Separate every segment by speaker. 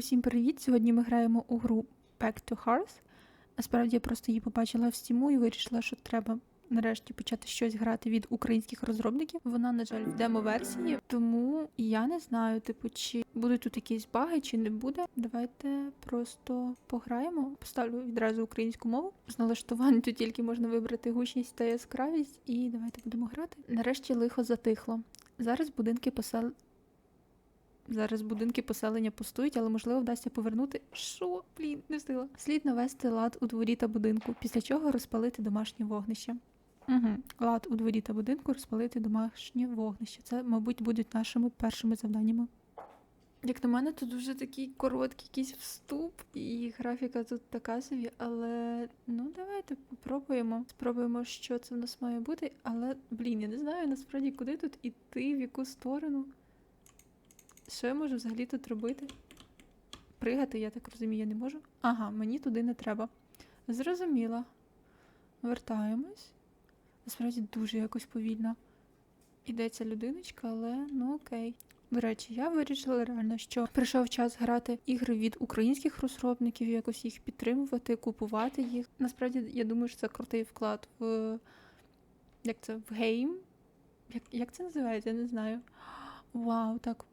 Speaker 1: Усім привіт! Сьогодні ми граємо у гру Back to Hearth. Насправді я просто її побачила в стіму і вирішила, що треба нарешті почати щось грати від українських розробників. Вона, на жаль, в демо-версії, тому я не знаю, типу, чи будуть тут якісь баги, чи не буде. Давайте просто пограємо. Поставлю відразу українську мову. З налаштувань тут тільки можна вибрати гучність та яскравість, і давайте будемо грати. Нарешті лихо затихло. Зараз будинки посел... Зараз будинки поселення пустують, але можливо вдасться повернути. Що, блін, не встигла. Слід навести лад у дворі та будинку, після чого розпалити домашнє вогнище. Угу. Лад у дворі та будинку розпалити домашнє вогнище. Це, мабуть, будуть нашими першими завданнями. Як на мене, тут дуже такий короткий якийсь вступ, і графіка тут така собі, але ну давайте попробуємо. Спробуємо, що це в нас має бути. Але, блін, я не знаю насправді, куди тут іти, в яку сторону. Що я можу взагалі тут робити? Пригати, я так розумію, я не можу. Ага, мені туди не треба. Зрозуміла. Вертаємось. Насправді дуже якось повільно. Ідеться людиночка, але ну окей. До речі, я вирішила реально, що прийшов час грати ігри від українських розробників, якось їх підтримувати, купувати їх. Насправді, я думаю, що це крутий вклад в як це в гейм. Як, як це називається? Я не знаю. Вау, так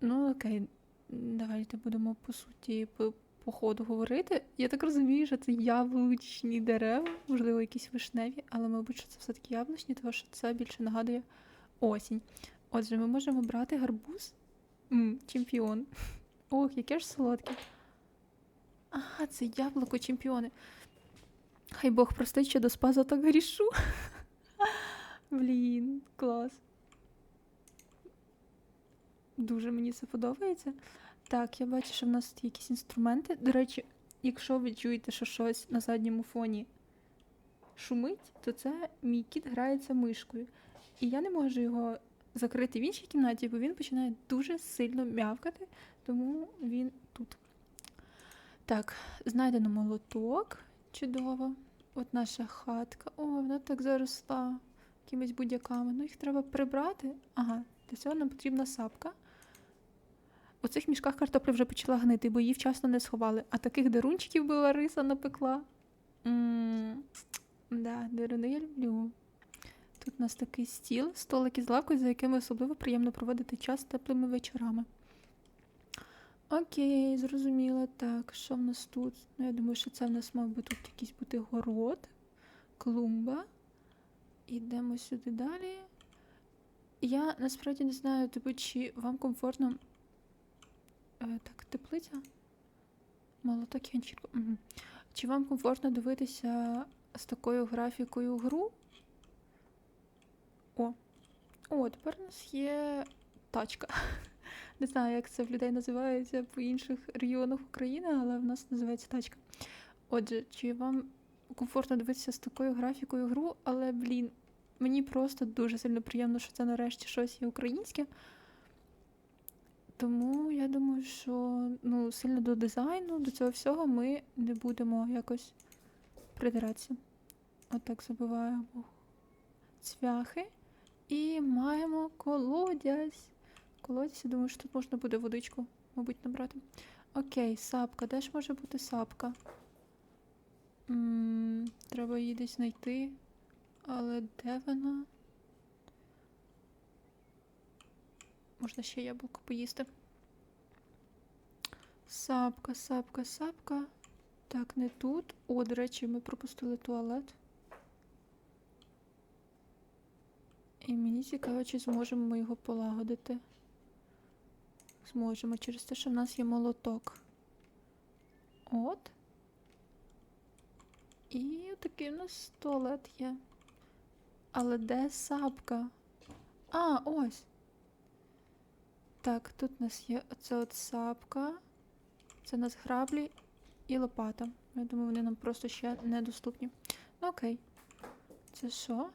Speaker 1: Ну, окей, давайте будемо по суті по, по ходу говорити. Я так розумію, що це яблучні дерева, можливо, якісь вишневі, але, мабуть, що це все-таки яблучні, тому що це більше нагадує осінь. Отже, ми можемо брати гарбуз. М, чемпіон. Ох, яке ж солодке. Ага, це яблуко чемпіони. Хай Бог простить, що до спазу так грішу. Блін, клас. Дуже мені це подобається. Так, я бачу, що в нас тут якісь інструменти. До речі, якщо ви чуєте, що щось на задньому фоні шумить, то це мій кіт грається мишкою. І я не можу його закрити в іншій кімнаті, бо він починає дуже сильно м'явкати, тому він тут. Так, знайдено молоток. Чудово. От наша хатка. О, вона так заросла якимись будь-яками. Ну, їх треба прибрати. Ага, для цього нам потрібна сапка. У цих мішках картопля вже почала гнити, бо її вчасно не сховали. А таких дерунчиків би Лариса напекла. М, Да, деруни я люблю. Тут у нас такий стіл, столик із лавкою, за якими особливо приємно проводити час теплими вечорами. Окей, зрозуміло. Так, що в нас тут? Ну, я думаю, що це в нас мав би тут якийсь бути город, клумба. Ідемо сюди далі. Я насправді не знаю, типу, чи вам комфортно. Е, так, теплиця. Молоток. Угу. Чи вам комфортно дивитися з такою графікою гру? О. О, тепер у нас є тачка. Не знаю, як це в людей називається по інших регіонах України, але в нас називається тачка. Отже, чи вам комфортно дивитися з такою графікою гру, але, блін, мені просто дуже сильно приємно, що це нарешті щось є українське. Тому я думаю, що ну, сильно до дизайну, до цього всього ми не будемо якось придиратися. Отак забиваємо цвяхи. І маємо колодязь. Колодязь, я думаю, що тут можна буде водичку, мабуть, набрати. Окей, сапка. Де ж може бути сапка? М -м, треба її десь знайти. Але де вона? Можна ще яблуко поїсти. Сапка, сапка, сапка. Так, не тут. О, до речі, ми пропустили туалет. І мені цікаво, чи зможемо ми його полагодити. Зможемо через те, що в нас є молоток. От. І такий у нас туалет є. Але де сапка? А, ось. Так, тут у нас є оце от сапка. Це у нас граблі і лопата. Я думаю, вони нам просто ще недоступні. Ну окей. Це що?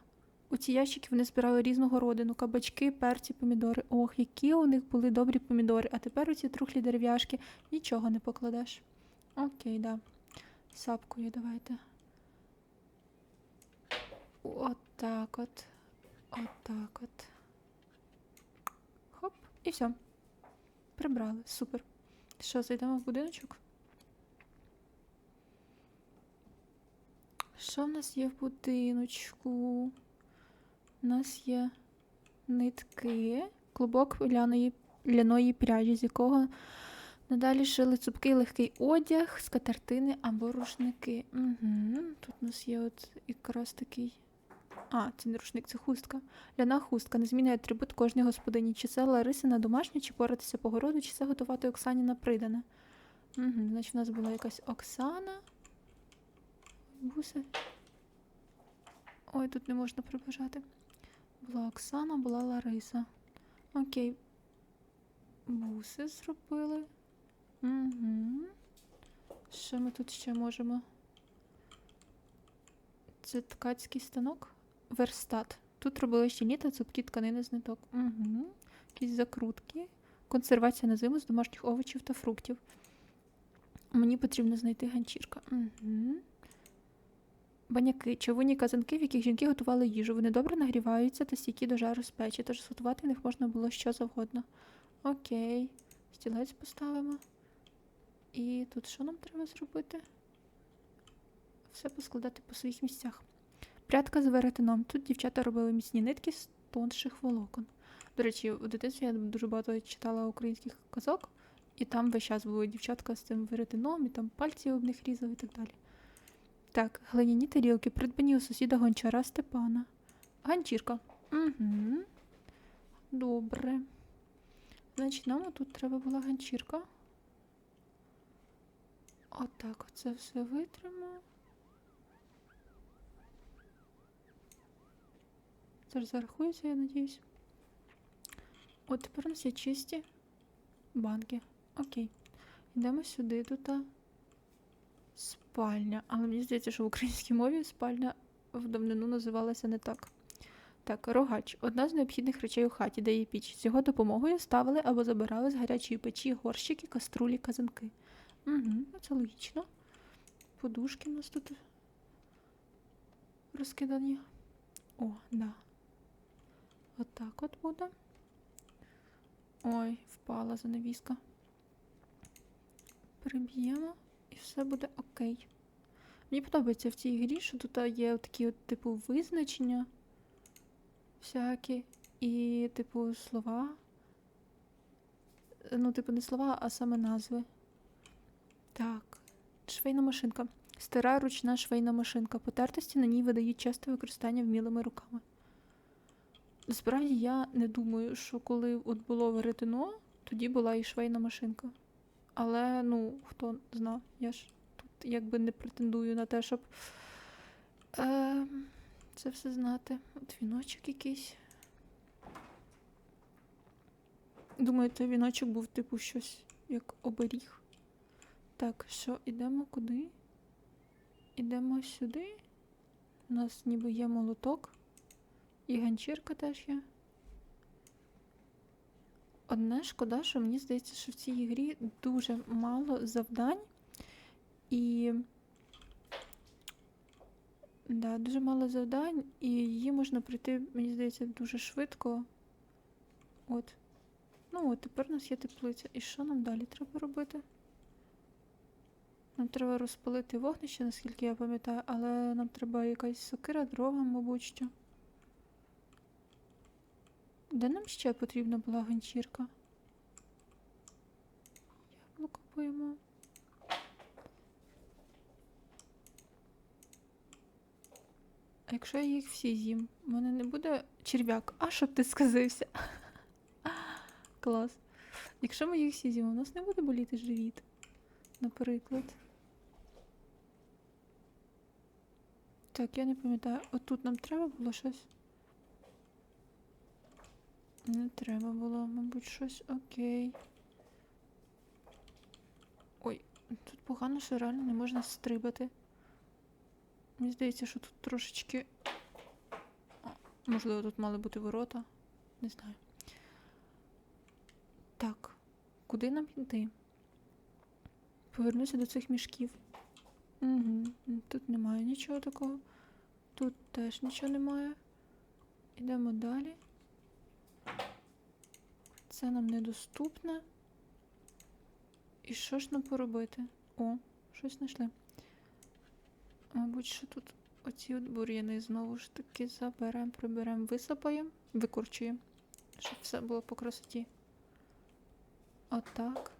Speaker 1: У ці ящики вони збирали різного родину. Кабачки, перці, помідори. Ох, які у них були добрі помідори. А тепер у ці трухлі дерев'яшки нічого не покладеш. Окей, да. Сапкою давайте. От так от. От так от. І все. Прибрали. Супер. Що, зайдемо в будиночок? Що в нас є в будиночку? У нас є нитки, клубок ляної, ляної пряжі, з якого надалі шили цупкий легкий одяг, скатертини або рушники. Угу. Тут у нас є от якраз такий. А, це не рушник, це хустка. Ляна хустка, незмінний атрибут кожної господині. Чи це Лариси на домашнє, чи поратися по городу, чи це готувати Оксані на придане. Угу, значить, в нас була якась Оксана. Буси. Ой, тут не можна приближати. Була Оксана, була Лариса. Окей. Буси зробили. Угу. Що ми тут ще можемо? Це ткацький станок. Верстат. Тут робили щільні та цупкі тканини з ниток. Угу. Якісь закрутки. Консервація на зиму з домашніх овочів та фруктів. Мені потрібно знайти ганчірка. Угу. Баняки, човунні казанки, в яких жінки готували їжу. Вони добре нагріваються та стійкі до жару з печі, тож зготувати в них можна було що завгодно. Окей. Стілець поставимо. І тут що нам треба зробити? Все поскладати по своїх місцях. Прядка з веретеном. Тут дівчата робили міцні нитки з тонших волокон. До речі, у дитинстві я дуже багато читала українських казок, і там весь час були дівчатка з цим веретеном, і там пальці об них різали і так далі. Так, глиняні тарілки, придбані у сусіда гончара Степана. Ганчірка. Угу. Добре. Значить, нам тут треба була ганчірка. Отак оце все витримо. Це ж зарахується, я надіюсь. От тепер у нас є чисті банки. Окей. Йдемо сюди, тут спальня. Але мені здається, що в українській мові спальня в давнину називалася не так. Так, рогач одна з необхідних речей у хаті, де є піч. З його допомогою ставили або забирали з гарячої печі горщики, каструлі, казанки. Угу, це логічно. Подушки у нас тут розкидані. О, да. Отак от буде. Ой, впала занавіска. Приб'ємо і все буде окей. Мені подобається в цій грі, що тут є такі от, типу, визначення всякі і, типу, слова. Ну, типу, не слова, а саме назви. Так, швейна машинка. Стара ручна швейна машинка. Потертості на ній видають часто використання вмілими руками. Насправді я не думаю, що коли от було веретено, тоді була і швейна машинка. Але, ну, хто зна, я ж тут якби не претендую на те, щоб е, це все знати. От віночок якийсь. Думаю, той віночок був типу щось як оберіг. Так, що, ідемо куди? Ідемо сюди. У нас ніби є молоток. І ганчірка теж є. Одне шкода, що мені здається, що в цій грі дуже мало завдань. І. Да, дуже мало завдань, і її можна пройти, мені здається, дуже швидко. От. Ну от, тепер у нас є теплиця. І що нам далі треба робити? Нам треба розпалити вогнище, наскільки я пам'ятаю, але нам треба якась сокира, дрова, мабуть що. Де нам ще потрібна була ганчірка? Яблуко поїмо. А якщо я їх всі з'їм, в мене не буде черв'як. А щоб ти сказився? Клас. Якщо ми їх всі з'їмо, у нас не буде боліти живіт, наприклад. Так, я не пам'ятаю. Отут нам треба було щось. Не треба було, мабуть, щось окей. Ой, тут погано, що реально не можна стрибати. Мені здається, що тут трошечки. Можливо, тут мали бути ворота. Не знаю. Так, куди нам йти? Повернуся до цих мішків. Угу. Тут немає нічого такого. Тут теж нічого немає. Йдемо далі. Це нам недоступне. І що ж нам поробити? О, щось знайшли. Мабуть, що тут оці от бур'яни знову ж таки заберемо, приберемо, висипаємо, викорчуємо, щоб все було по красоті. Отак.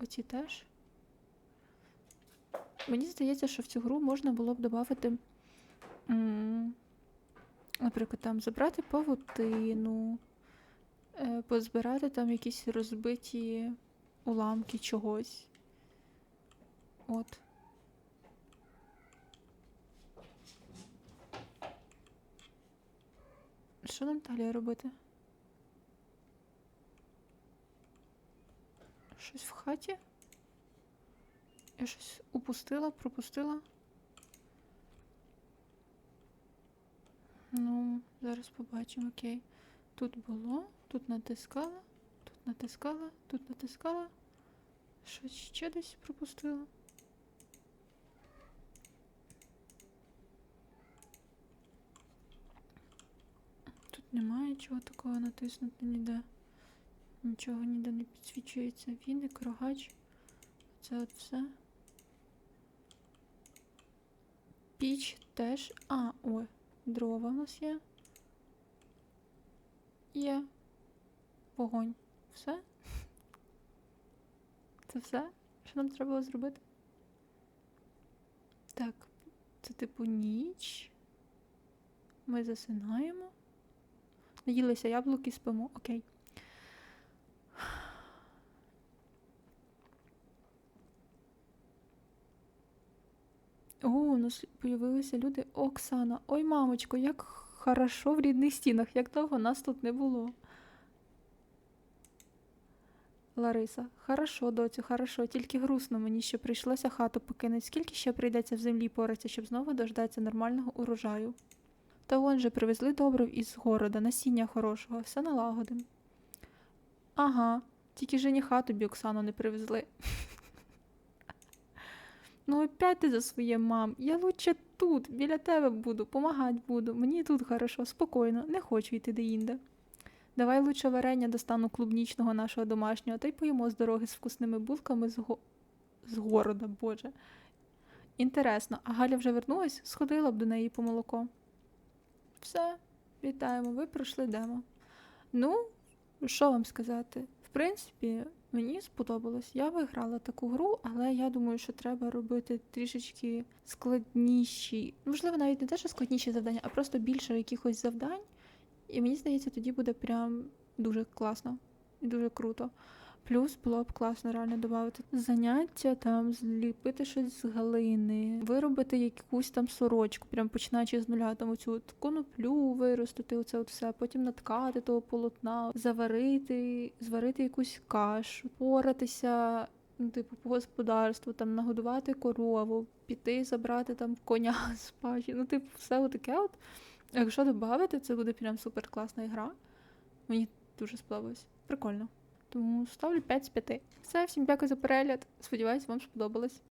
Speaker 1: Оці теж. Мені здається, що в цю гру можна було б додати, наприклад, там забрати павутину, е, позбирати там якісь розбиті уламки чогось. От. Що нам далі робити? Щось в хаті? Я щось упустила, пропустила. Ну, зараз побачимо, окей. Тут було, тут натискала, тут натискала, тут натискала. Щось ще десь пропустила. Тут немає чого такого натиснути ніде. Нічого ніде не підсвічується. Віник, рогач. Це от все. Піч теж. А, ой, дрова у нас є. Є. Вогонь. Все? Це все? Що нам треба було зробити? Так, це типу ніч. Ми засинаємо. Наїлися яблуки, спимо. Окей. О, у нас появилися люди. Оксана. Ой, мамочко, як хорошо в рідних стінах, як довго нас тут не було. Лариса, хорошо, доцю, хорошо, тільки грустно мені, що прийшлося хату покинути. Скільки ще прийдеться в землі поратися, щоб знову дождатися нормального урожаю? Та вон же привезли добрив із города, насіння хорошого, все налагодим. Ага, тільки жениха тобі Оксану не привезли. Ну, опять ти за своє мам. Я лучше тут, біля тебе буду, помагати буду. Мені тут хорошо, спокійно, не хочу йти де-інде. Давай лучше варення достану клубнічного нашого домашнього, та й поїмо з дороги з вкусними булками з, го... з города, боже. Інтересно, а Галя вже вернулась? Сходила б до неї по молоко. Все, вітаємо, ви пройшли демо. Ну, що вам сказати? В принципі, мені сподобалось. Я виграла таку гру, але я думаю, що треба робити трішечки складніші, можливо, навіть не те, що складніші завдання, а просто більше якихось завдань. І мені здається, тоді буде прям дуже класно і дуже круто. Плюс було б класно реально додати заняття, там зліпити щось з глини, виробити якусь там сорочку, прям починаючи з нуля, там оцю от коноплю виростити, оце от все, потім наткати того полотна, заварити, зварити якусь кашу, поратися, ну, типу, по господарству, там нагодувати корову, піти забрати там коня з паші. Ну, типу, все отаке от. Якщо додати, це буде прям супер класна гра. Мені дуже сподобалось. Прикольно. Тому ставлю 5 з 5. Все, всім дякую за перегляд. Сподіваюсь, вам сподобалось.